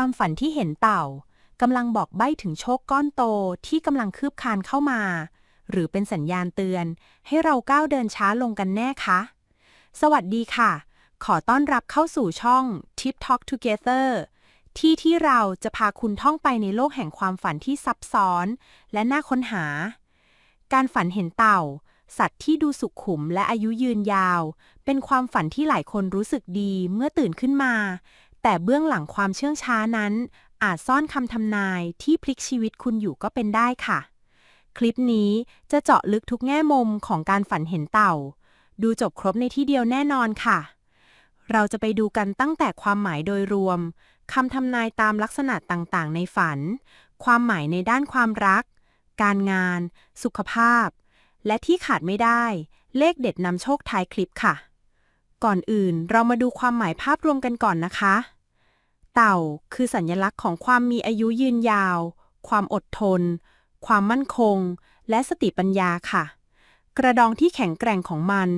ความฝันที่เห็นเต่ากำลังบอกใบ้ถึงโชคก้อนโตที่กำลังคืบคลานเข้ามา หรือเป็นสัญญาณเตือน ให้เราก้าวเดินช้าลงกันแน่คะ สวัสดีค่ะ ขอต้อนรับเข้าสู่ช่อง Tip Talk Together ที่ที่เราจะพาคุณท่องไปในโลกแห่งความฝันที่ซับซ้อน และน่าค้นหา การฝันเห็นเต่า สัตว์ที่ดูสุขุมและอายุยืนยาว เป็นความฝันที่หลายคนรู้สึกดีเมื่อตื่นขึ้นมา แต่เบื้องหลังความเชื่องช้านั้น อาจซ่อนคำทำนายที่พลิกชีวิตคุณอยู่ก็เป็นได้ค่ะ คลิปนี้จะเจาะลึกทุกแง่มุมของการฝันเห็นเต่า ดูจบครบในที่เดียวแน่นอนค่ะ เราจะไปดูกันตั้งแต่ความหมายโดยรวมคำทำนายตามลักษณะต่างๆ ในฝัน ความหมายในด้านความรัก การงาน สุขภาพ และที่ขาดไม่ได้ เลขเด็ดนำโชคท้ายคลิปค่ะ ก่อนอื่นเรามาดูความหมายภาพรวมกันก่อนนะคะ เต่าคือสัญลักษณ์ของความมีอายุยืนยาว ความอดทน ความมั่นคง และสติปัญญาค่ะ กระดองที่แข็งแกร่งของมัน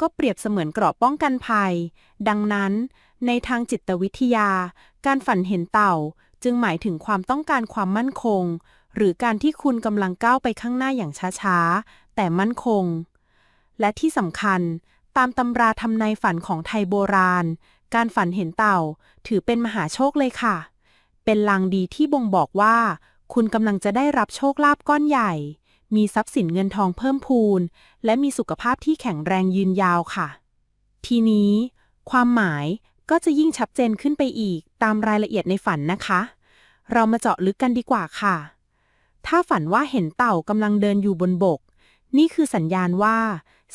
ก็เปรียบเสมือนเกราะป้องกันภัย ดังนั้น ในทางจิตวิทยา การฝันเห็นเต่าจึงหมายถึงความต้องการความมั่นคง หรือการที่คุณกำลังก้าวไปข้างหน้าอย่างช้าๆ แต่มั่นคง และที่สำคัญ ตามตำราทำนายฝันของไทยโบราณ การฝันเห็นเต่า ถือเป็นมหาโชคเลยค่ะ เป็นลางดีที่บ่งบอกว่า คุณกำลังจะได้รับโชคลาภก้อนใหญ่ มีทรัพย์สินเงินทองเพิ่มพูน และมีสุขภาพที่แข็งแรงยืนยาวค่ะ ทีนี้ ความหมายก็จะยิ่งชัดเจนขึ้นไปอีกตามรายละเอียดในฝันนะคะ เรามาเจาะลึกกันดีกว่าค่ะ ถ้าฝันว่าเห็นเต่ากำลังเดินอยู่บนบก นี่คือสัญญาณว่า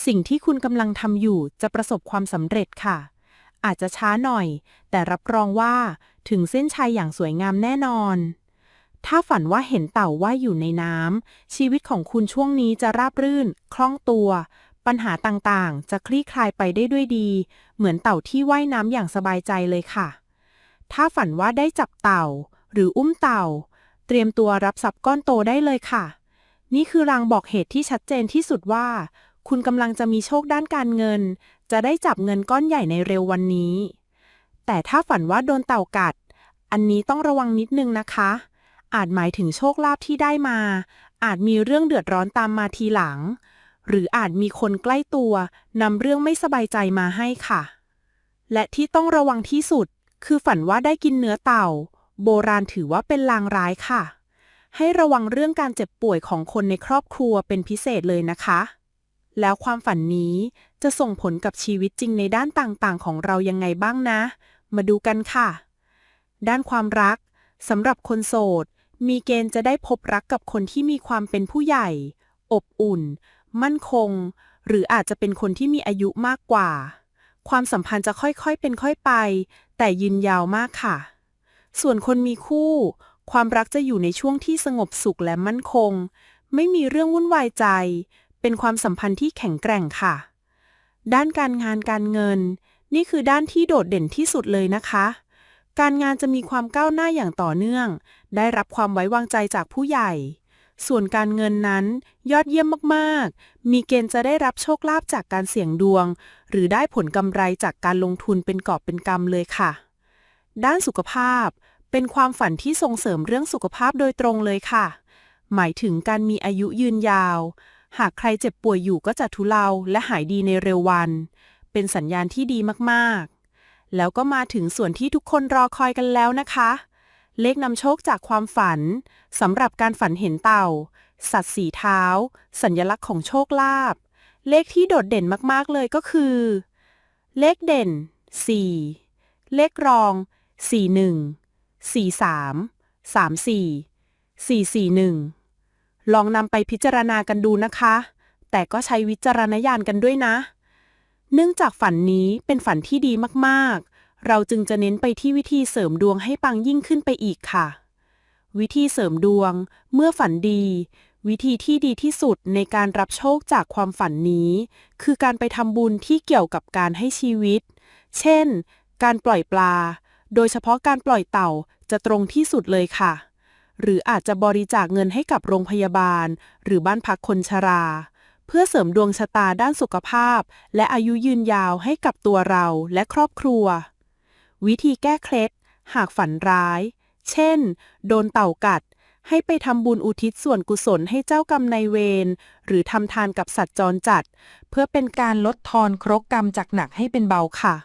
สิ่งที่คุณกำลังทำอยู่จะประสบความสำเร็จค่ะ อาจจะช้าหน่อย แต่รับรองว่าถึงเส้นชัยอย่างสวยงามแน่นอน ถ้าฝันว่าเห็นเต่าว่ายอยู่ในน้ำชีวิตของคุณช่วงนี้จะราบรื่น คล่องตัว ปัญหาต่างๆ จะคลี่คลายไปได้ด้วยดี เหมือนเต่าที่ว่ายน้ำอย่างสบายใจเลยค่ะ ถ้าฝันว่าได้จับเต่า หรืออุ้มเต่า เตรียมตัวรับทรัพย์ก้อนโตได้เลยค่ะ นี่คือรางบอกเหตุที่ชัดเจนที่สุดว่า คุณกำลังจะมีโชคด้านการเงิน จะได้จับเงินก้อนใหญ่ในเร็ววันนี้ แต่ถ้าฝันว่าโดนเต่ากัด อันนี้ต้องระวังนิดนึงนะคะ อาจหมายถึงโชคลาภที่ได้มา อาจมีเรื่องเดือดร้อนตามมาทีหลัง หรืออาจมีคนใกล้ตัวนำเรื่องไม่สบายใจมาให้ค่ะ และที่ต้องระวังที่สุด คือฝันว่าได้กินเนื้อเต่า โบราณถือว่าเป็นลางร้ายค่ะ ให้ระวังเรื่องการเจ็บป่วยของคนในครอบครัวเป็นพิเศษเลยนะคะ แล้วความฝันนี้จะส่งผลกับชีวิตจริงในด้านต่างๆ ของเรายังไงบ้างนะ มาดูกันค่ะ ด้านความรักสำหรับคนโสด มีเกณฑ์จะได้พบรักกับคนที่มีความเป็นผู้ใหญ่ อบอุ่น มั่นคง หรืออาจจะเป็นคนที่มีอายุมากกว่า ความสัมพันธ์จะค่อยๆเป็นค่อยไป แต่ยืนยาวมากค่ะ ส่วนคนมีคู่ ความรักจะอยู่ในช่วงที่สงบสุขและมั่นคง ไม่มีเรื่องวุ่นวายใจ เป็นความสัมพันธ์ที่แข็งแกร่งค่ะ ด้านการงานการเงิน นี่คือด้านที่โดดเด่นที่สุดเลยนะคะ การงานจะมีความก้าวหน้าอย่างต่อเนื่อง ได้รับความไว้วางใจจากผู้ใหญ่ ส่วนการเงินนั้นยอดเยี่ยมมากๆ มีเกณฑ์จะได้รับโชคลาภจากการเสี่ยงดวง หรือได้ผลกำไรจากการลงทุนเป็นกอบเป็นกำเลยค่ะ ด้านสุขภาพ เป็นความฝันที่ส่งเสริมเรื่องสุขภาพโดยตรงเลยค่ะ หมายถึงการมีอายุยืนยาว หากใครเจ็บป่วยอยู่ก็จะทุเลาและหายดีในเร็ววัน เป็นสัญญาณที่ดีมากๆ แล้วก็มาถึงส่วนที่ทุกคนรอคอยกันแล้วนะคะ เลขนำโชคจากความฝันสำหรับการฝันเห็นเต่า สัตว์สีเท้า สัญลักษณ์ของโชคลาภเลขที่โดดเด่นมากๆเลยก็คือ เลขเด่น 4 เลขรอง 41 43 34 441 ลองนำไปพิจารณากันดูนะคะ แต่ก็ใช้วิจารณญาณกันด้วยนะ เนื่องจากฝันนี้เป็นฝันที่ดีมากๆ เราจึงจะเน้นไปที่วิธีเสริมดวงให้ปังยิ่งขึ้นไปอีกค่ะ วิธีเสริมดวง เมื่อฝันดี วิธีที่ดีที่สุดในการรับโชคจากความฝันนี้ คือการไปทำบุญที่เกี่ยวกับการให้ชีวิต เช่น การปล่อยปลา โดยเฉพาะการปล่อยเต่าจะตรงที่สุดเลยค่ะ หรืออาจจะบริจาคเงินให้กับโรงพยาบาล หรือบ้านพักคนชรา เพื่อเสริมดวงชะตาด้านสุขภาพ และอายุยืนยาวให้กับตัวเราและครอบครัว วิธีแก้เคล็ด หากฝันร้าย เช่น โดนเต่ากัด ให้ไปทำบุญอุทิศส่วนกุศลให้เจ้ากรรมนายเวร หรือทำทานกับสัตว์จรจัด เพื่อเป็นการลดทอนครกกรรมจากหนักให้เป็นเบาค่ะ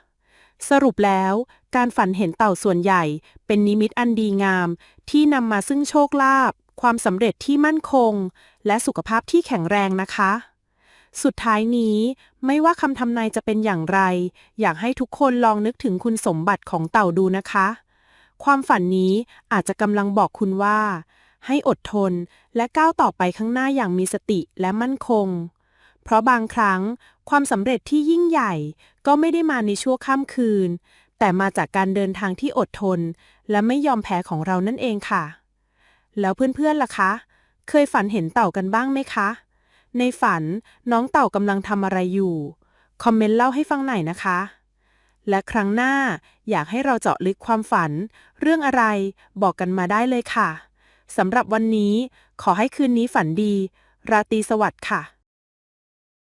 สรุปแล้ว การฝันเห็นเต่าส่วนใหญ่ เป็นนิมิตอันดีงาม ที่นำมาซึ่งโชคลาภความสำเร็จที่มั่นคง และสุขภาพที่แข็งแรงนะคะ สุดท้ายนี้ไม่ว่าคำทำนายจะเป็นอย่างไร อยากให้ทุกคนลองนึกถึงคุณสมบัติของเต่าดูนะคะ ความฝันนี้อาจจะกำลังบอกคุณว่า ให้อดทนและก้าวต่อไปข้างหน้าอย่างมีสติและมั่นคง เพราะบางครั้งความสำเร็จที่ยิ่งใหญ่ก็ไม่ได้มาในชั่วข้ามคืน แต่มาจากการเดินทางที่อดทน และไม่ยอมแพ้ของเรานั่นเองค่ะ แล้วเพื่อนๆล่ะคะ เคยฝันเห็นเต่ากันบ้างไหมคะ ในฝันน้องเต่ากำลังทำอะไรอยู่ คอมเมนต์เล่าให้ฟังหน่อยนะคะ และครั้งหน้าอยากให้เราเจาะลึกความฝัน เรื่องอะไรบอกกันมาได้เลยค่ะสำหรับวันนี้ขอให้คืนนี้ฝันดี ราตรีสวัสดิ์ค่ะ